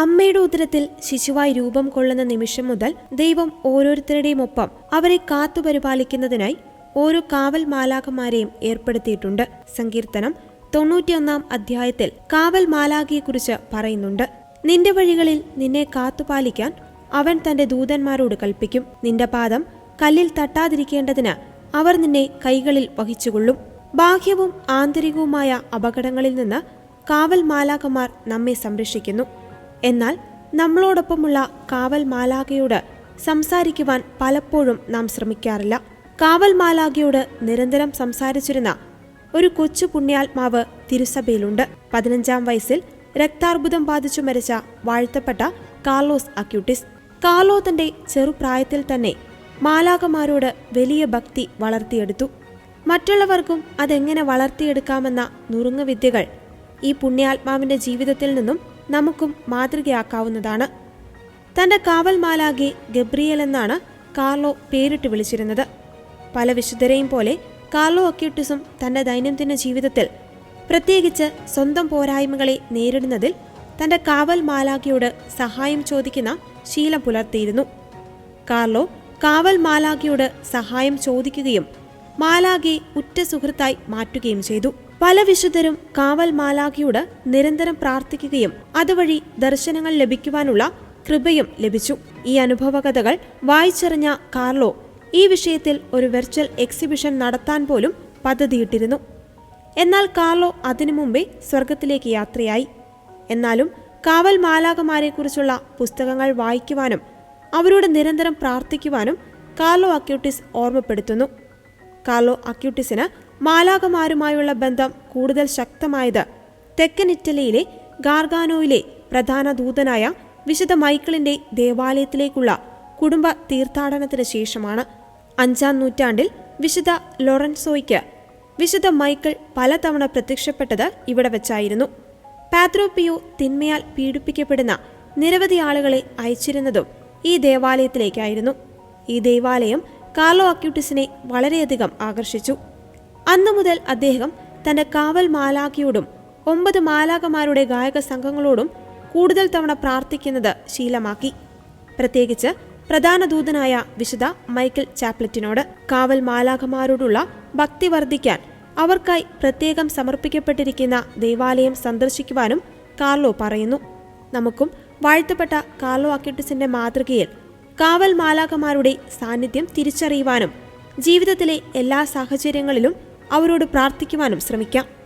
അമ്മയുടെ ഉദരത്തിൽ ശിശുവായി രൂപം കൊള്ളുന്ന നിമിഷം മുതൽ ദൈവം ഓരോരുത്തരുടെയും ഒപ്പം അവരെ കാത്തുപരിപാലിക്കുന്നതിനായി ഓരോ കാവൽ മാലാഖമാരെയും ഏർപ്പെടുത്തിയിട്ടുണ്ട്. സങ്കീർത്തനം തൊണ്ണൂറ്റിയൊന്നാം അധ്യായത്തിൽ കാവൽ മാലാഖയെക്കുറിച്ച് പറയുന്നുണ്ട്. നിന്റെ വഴികളിൽ നിന്നെ കാത്തുപാലിക്കാൻ അവൻ തന്റെ ദൂതന്മാരോട് കൽപ്പിക്കും. നിന്റെ പാദം കല്ലിൽ തട്ടാതിരിക്കേണ്ടതിന് അവർ നിന്നെ കൈകളിൽ വഹിച്ചുകൊള്ളും. ബാഹ്യവും ആന്തരികവുമായ അപകടങ്ങളിൽ നിന്ന് കാവൽ മാലാഖമാർ നമ്മെ സംരക്ഷിക്കുന്നു. എന്നാൽ നമ്മളോടൊപ്പമുള്ള കാവൽ മാലാഖയോട് സംസാരിക്കുവാൻ പലപ്പോഴും നാം ശ്രമിക്കാറില്ല. കാവൽ മാലാഖയോട് നിരന്തരം സംസാരിച്ചിരുന്ന ഒരു കൊച്ചു പുണ്യാത്മാവ് തിരുസഭയിലുണ്ട്. പതിനഞ്ചാം വയസ്സിൽ രക്താർബുദം ബാധിച്ചു മരിച്ച വാഴ്ത്തപ്പെട്ട കാർലോസ് അക്യൂട്ടിസ്. കാർലോ തന്റെ ചെറുപ്രായത്തിൽ തന്നെ മാലാഖമാരോട് വലിയ ഭക്തി വളർത്തിയെടുത്തു. മറ്റുള്ളവർക്കും അതെങ്ങനെ വളർത്തിയെടുക്കാമെന്ന നുറുങ്ങുവിദ്യകൾ ഈ പുണ്യാത്മാവിന്റെ ജീവിതത്തിൽ നിന്നും നമുക്കും മാതൃകയാക്കാവുന്നതാണ്. തന്റെ കാവൽ മാലാകെ ഗബ്രിയൽ എന്നാണ് കാർലോ പേരിട്ട് വിളിച്ചിരുന്നത്. പല വിശുദ്ധരെയും പോലെ കാർലോ അക്യൂട്ടിസും തന്റെ ദൈനംദിന ജീവിതത്തിൽ പ്രത്യേകിച്ച് സ്വന്തം പോരായ്മകളെ നേരിടുന്നതിൽ തന്റെ കാവൽ മാലാഖയോട് സഹായം ചോദിക്കുന്ന ശീലം പുലർത്തിയിരുന്നു. കാർലോ കാവൽ മാലാഖയോട് സഹായം ചോദിക്കുകയും മാലാഖയെ ഉറ്റ സുഹൃത്തായി മാറ്റുകയും ചെയ്തു. പല വിശുദ്ധരും കാവൽ മാലാഖിയോട് നിരന്തരം പ്രാർത്ഥിക്കുകയും അതുവഴി ദർശനങ്ങൾ ലഭിക്കുവാനുള്ള കൃപയും ലഭിച്ചു. ഈ അനുഭവകഥകൾ വായിച്ചറിഞ്ഞ കാർലോ ഈ വിഷയത്തിൽ ഒരു വെർച്വൽ എക്സിബിഷൻ നടത്താൻ പോലും പദ്ധതിയിട്ടിരുന്നു. എന്നാൽ കാർലോ അതിനു മുമ്പേ സ്വർഗത്തിലേക്ക് യാത്രയായി. എന്നാലും കാവൽ മാലാകമാരെക്കുറിച്ചുള്ള പുസ്തകങ്ങൾ വായിക്കുവാനും അവരോട് നിരന്തരം പ്രാർത്ഥിക്കുവാനും കാർലോ അക്യൂട്ടിസ് ഓർമ്മപ്പെടുത്തുന്നു. കാർലോ അക്യൂട്ടിസിന് മാലാകമാരുമായുള്ള ബന്ധം കൂടുതൽ ശക്തമായത് തെക്കൻ ഇറ്റലിയിലെ ഗാർഗാനോയിലെ പ്രധാന ദൂതനായ വിശുദ്ധ മൈക്കിളിന്റെ ദേവാലയത്തിലേക്കുള്ള കുടുംബ തീർത്ഥാടനത്തിന് ശേഷമാണ് അഞ്ചാം നൂറ്റാണ്ടിൽ വിശുദ്ധ ലോറൻസോയ്ക്ക് വിശുദ്ധ മൈക്കിൾ പലതവണ പ്രത്യക്ഷപ്പെട്ടത് ഇവിടെ വെച്ചായിരുന്നു. പാത്രോപ്പിയോ തിന്മയാൽ പീഡിപ്പിക്കപ്പെടുന്ന നിരവധി ആളുകളെ അയച്ചിരുന്നതും ഈ ദേവാലയത്തിലേക്കായിരുന്നു. ഈ ദേവാലയം കാർലോ അക്യൂട്ടിസിനെ വളരെയധികം ആകർഷിച്ചു. അന്നു മുതൽ അദ്ദേഹം തന്റെ കാവൽ മാലാഖിയോടും ഒമ്പത് മാലാഖമാരുടെ ഗായക സംഘങ്ങളോടും കൂടുതൽ തവണ പ്രാർത്ഥിക്കുന്നത് ശീലമാക്കി. പ്രത്യേകിച്ച് പ്രധാന ദൂതനായ വിശുദ്ധ മൈക്കിൾ ചാപ്ലറ്റിനോട് കാവൽ മാലാഖമാരോടുള്ള ഭക്തി വർദ്ധിക്കാൻ അവർക്കായി പ്രത്യേകം സമർപ്പിക്കപ്പെട്ടിരിക്കുന്ന ദേവാലയം സന്ദർശിക്കുവാനും കാർലോ പറയുന്നു. നമുക്കും വാഴ്ത്തപ്പെട്ട കാർലോ അക്യൂട്ടിസിന്റെ മാതൃകയിൽ കാവൽ മാലാഖമാരുടെ സാന്നിധ്യം തിരിച്ചറിയുവാനും ജീവിതത്തിലെ എല്ലാ സാഹചര്യങ്ങളിലും അവരോട് പ്രാർത്ഥിക്കുവാനും ശ്രമിക്കാം.